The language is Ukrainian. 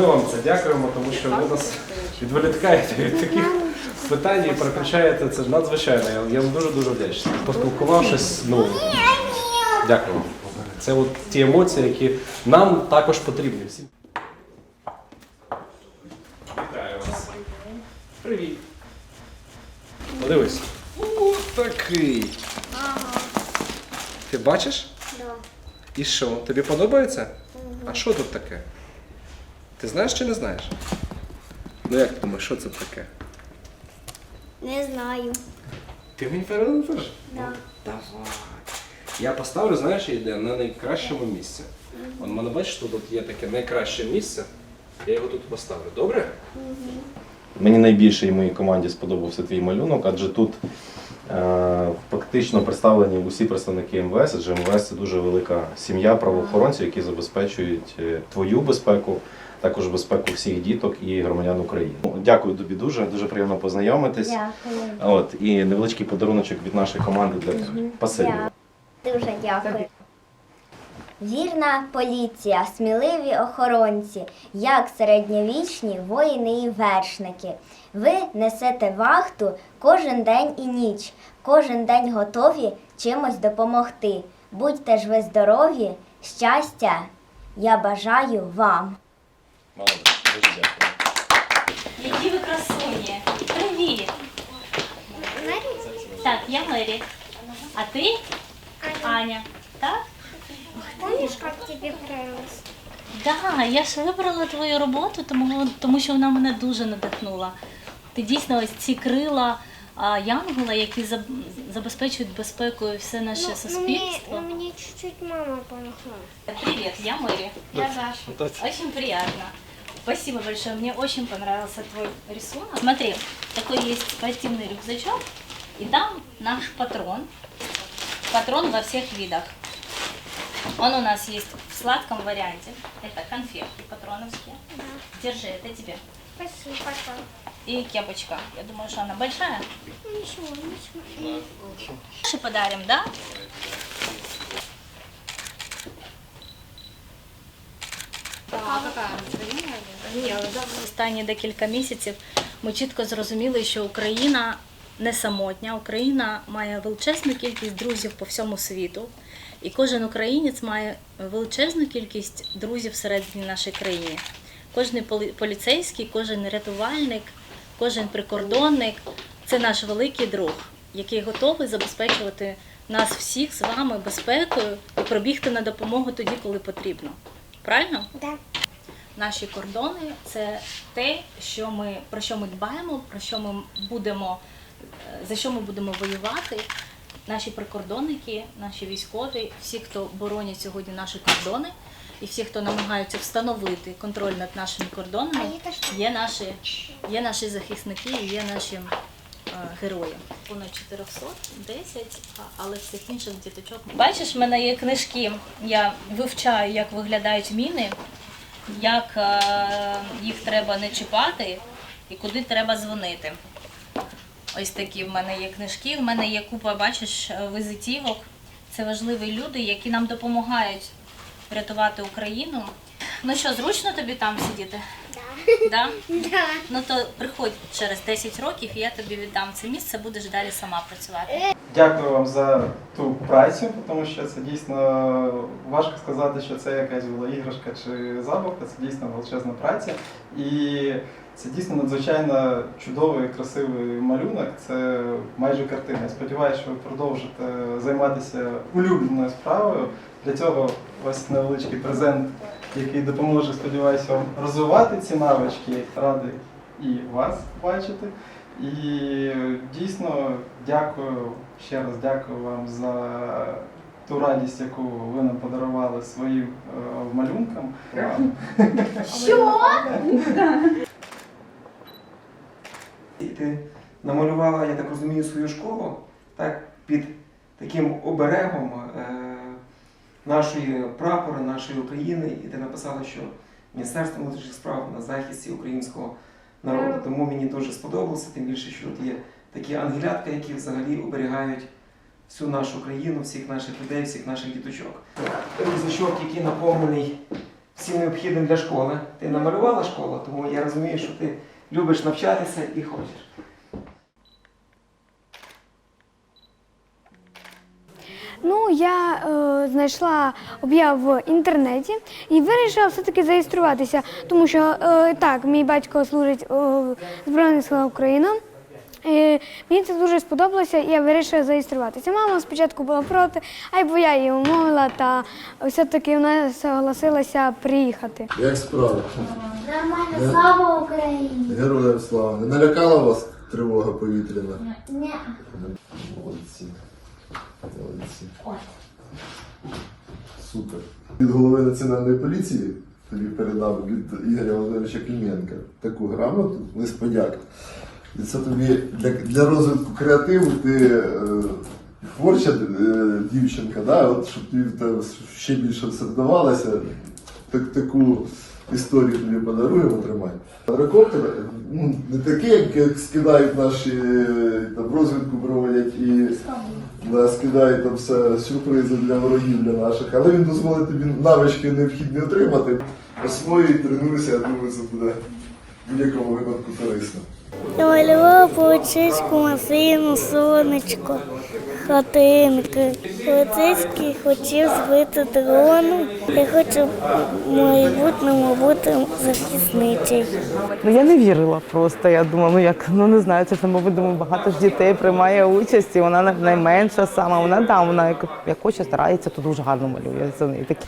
Ми вам це дякуємо, тому що ви нас відволікаєте від таких питань і переключаєте це надзвичайно. Я, я вам дуже дуже вдячний. Поспілкувавшись, ну дякую. вам. Це от ті емоції, які нам також потрібні. Всім. Вітаю вас. Привіт. Подивись. О, такий. Ти бачиш? Да. І що? Тобі подобається? А що тут таке? Ти знаєш чи не знаєш? Ну як ти думаєш, що це таке? Не знаю. Ти мені передаєш? Да. Давай. Я поставлю, знаєш, її на найкращому місці. Он мене бачиш, тут є таке найкраще місце. Я його тут поставлю. Добре? Мені найбільше і моїй команді сподобався твій малюнок, адже тут е, фактично представлені усі представники МВС, адже МВС це дуже велика сім'я правоохоронців, які забезпечують е, твою безпеку, також безпеку всіх діток і громадян України. Дякую тобі дуже, дуже приємно познайомитись. Дякую. От і невеличкий подаруночок від нашої команди для тебе. Дуже дякую. Вірна поліція, сміливі охоронці, як середньовічні воїни і вершники. Ви несете вахту кожен день і ніч, кожен день готові чимось допомогти. Будьте ж ви здорові, щастя, я бажаю вам. Молодець, дуже дякую. Які ви красуні! Привіт! Так, я Мері. А ти? Аня. Так? Помніш, як тобі принес? Да, я ж вибрала твою роботу, тому, тому що вона мене дуже надихнула. Ти дійсно ось ці крила а, Янгола, які заб- забезпечують безпекою все наше суспільство. мені чуть-чуть мама помогла. Привет, я Мэри. Я Даша. Очень приятно. Спасибо большое, мне очень понравился твой рисунок. Смотри, такой есть спортивный рюкзачок, и там наш патрон. Патрон во всех видах. Он у нас есть в сладком варианте. Это конфетки патроновские. Держи, это тебе. Спасибо, папа. И кепочка. Я думаю, что она большая. Нічого, нічого. Наши подарим, да? Останні декілька місяців ми чітко зрозуміли, що Україна не самотня. Україна має величезну кількість друзів по всьому світу, і кожен українець має величезну кількість друзів всередині нашої країни. Кожен полі- поліцейський, кожен рятувальник, кожен прикордонник це наш великий друг, який готовий забезпечувати нас всіх з вами безпекою і пробігти на допомогу тоді, коли потрібно. Правильно? Да. Наші кордони це те, що ми про що ми дбаємо, про що ми будемо е, за що ми будемо воювати. Наші прикордонники, наші військові, всі, хто боронять сьогодні наші кордони, і всі, хто намагаються встановити контроль над нашими кордонами, є наші, є наші захисники і є наші е, герої. Понад 410, а- але всіх інших діточок. Бачиш, в мене є книжки. Я вивчаю, як виглядають міни, як е, їх треба не чіпати і куди треба дзвонити. Ось такі в мене є книжки. В мене є купа, бачиш, візитівок. Це важливі люди, які нам допомагають рятувати Україну. Ну що, зручно тобі там сидіти? Да. Да. Ну то приходь через 10 років, і я тобі віддам це місце, будеш далі сама працювати. Дякую вам за ту працю, тому що це дійсно важко сказати, що це якась була іграшка чи забавка, це дійсно величезна праця. І це дійсно надзвичайно чудовий, красивий малюнок. Це майже картина. Я сподіваюся, що ви продовжите займатися улюбленою справою. Для цього ось невеличкий презент, який допоможе, сподіваюся, розвивати ці навички. Радий і вас бачити. І дійсно дякую ще раз дякую вам за ту радість, яку ви нам подарували своїм е, малюнкам. І ти намалювала, я так розумію, свою школу так, під таким оберегом е, нашої прапора, нашої України, і ти написала, що Міністерство внутрішніх справ на захисті українського народу. Тому мені дуже сподобалося, тим більше, що тут є такі ангелятки, які взагалі оберігають всю нашу країну, всіх наших людей, всіх наших діточок. Рюкзачок, який наповнений всім необхідним для школи. Ти намалювала школу, тому я розумію, що ти любиш навчатися і хочеш. Ну, я е, знайшла об'яв в інтернеті і вирішила все-таки зареєструватися, тому що е, так, мій батько служить е, в Збройних силах України. І мені це дуже сподобалося, і я вирішила зареєструватися. Мама спочатку була проти, а й бо я її умовила, та все-таки вона согласилася приїхати. Як справи? Нормально, слава Україні! Героям слава. Не налякала вас тривога повітряна? Ні. Молодці. Супер. Від голови національної поліції тобі передав від Ігоря Володимировича Клименка таку грамоту, лист подяки. І це тобі для, для розвитку креативу ти е, творча е, дівчинка, да? От, щоб тобі тебе ще більше все вдавалося. Так, таку історію тобі подаруємо, тримай. Квадрокоптер ну, не такий, як, як скидають наші е, там розвідку проводять і да, скидають там все сюрпризи для ворогів для наших, але він дозволить тобі навички необхідні отримати. освоїть, тренуйся, я думаю, це буде в будь-якому випадку корисно. Намалювала полицейську машину, сонечко, хатинки. Полицейський хотів збити дрону. Я хочу в майбутньому бути захисницею. Ну я не вірила просто. Я думала, ну як ну не знаю, це ж мабуть думаю, багато ж дітей приймає участь, і вона найменша сама. Вона да, вона як, як хоче старається, то дуже гарно малює. В неї такі